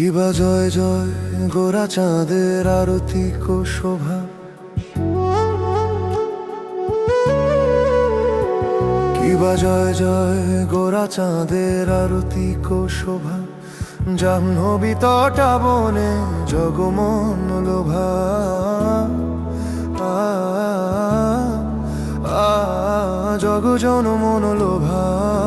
কিবা জয় জয় গোরা চাঁদের আরতি কো শোভা। কিবা জয় জয় গোরা চাঁদের আরতি কো শোভা। জাহ্নবী তটা বনে জগমন লোভা। আ, আ, জগ জন মন লোভা।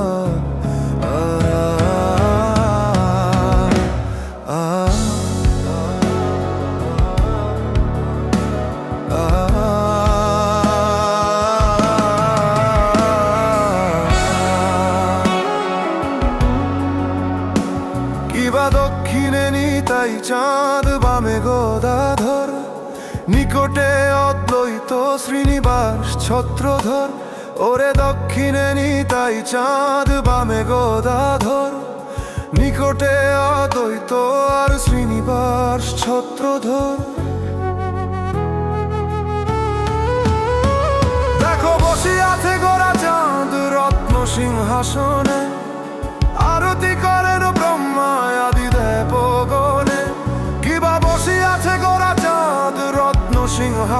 চাঁদ বামে গোদাধর, নিকটে অদ্বৈত শ্রীনিবাস ছত্রধর। ওরে দক্ষিণে নিতাই চাঁদ বামে গোদাধর, নিকটে অদ্বৈত আর শ্রীনিবাস ছত্রধর। দেখো বসে আছে গোরা চাঁদ রত্ন সিংহাসনে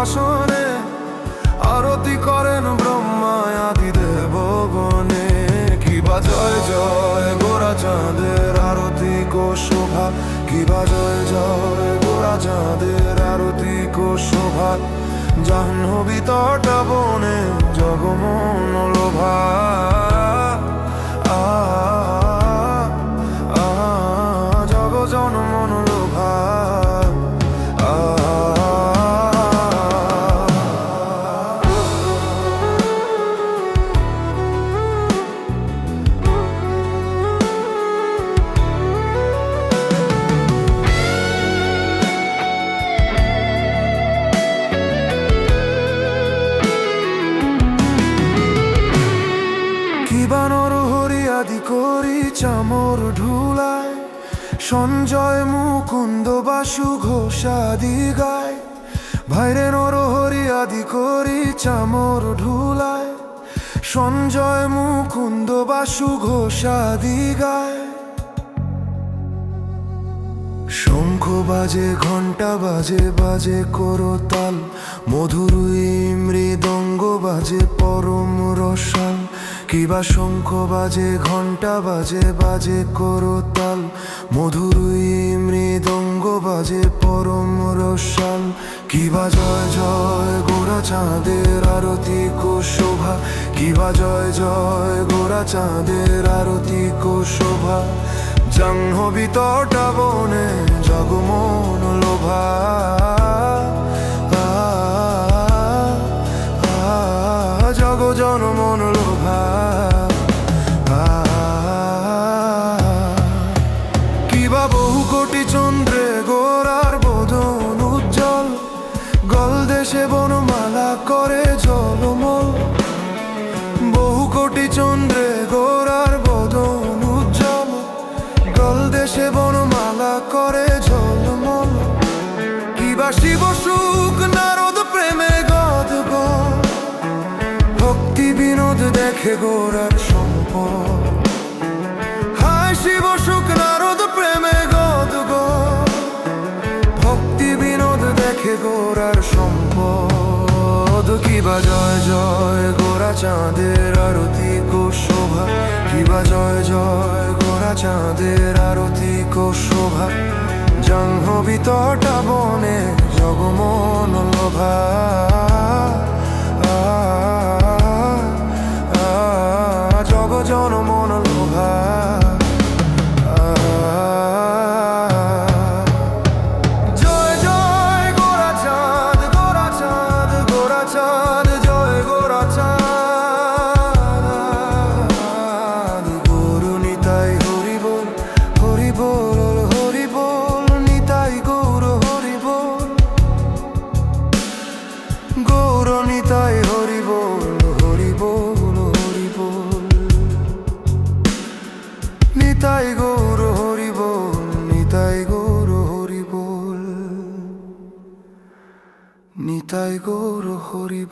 সিংহাসনে আরতি করেন ব্রহ্মা আদি দেবগণে কিবা জয় জয় গোরা চাঁদের আরতি কো শোভা। কিবা জয় জয় গোরা চাঁদের আরতি কো শোভা। জাহ্নবী তটা বনে জগমন লোভা। আদি করি চামর ঢুলায় সঞ্জয় মুকুন্দ বাসু ঘোষাদি গায় ভাইরে নরহরি আদি করি চামর ঢুলায় সঞ্জয় মুকুন্দ বাসু ঘোষাদি গায় শঙ্খ বাজে ঘণ্টা বাজে বাজে করতাল, মধুর মৃদঙ্গ বাজে, পরম রসাল। কিবা শঙ্খ বাজে ঘণ্টা বাজে বাজে করতাল। মধুর মৃদঙ্গ বাজে, পরম রসাল। কিবা জয় জয়, গোরা চাঁদের আরতি কো শোভা। কিবা জয় জয়, গোরা চাঁদের আরতি কো শোভা। জাহ্নবী তটা বনে জগমন শিব সুখ, নারদ প্রেমে গদ ভক্তি বিনোদ দেখে গোরার সম্পদ। হায় শিব সুখ, নারদ প্রেমে গদ ভক্তি বিনোদ দেখে গোরার সম্পদ। কিবা জয় জয় গোরা চাঁদের আরতি কো শোভা। কিবা জয় জয় গোরা চাঁদের আরতি কো শোভা। জাহ্নবী তটা বনে নিতাই গৌর হরি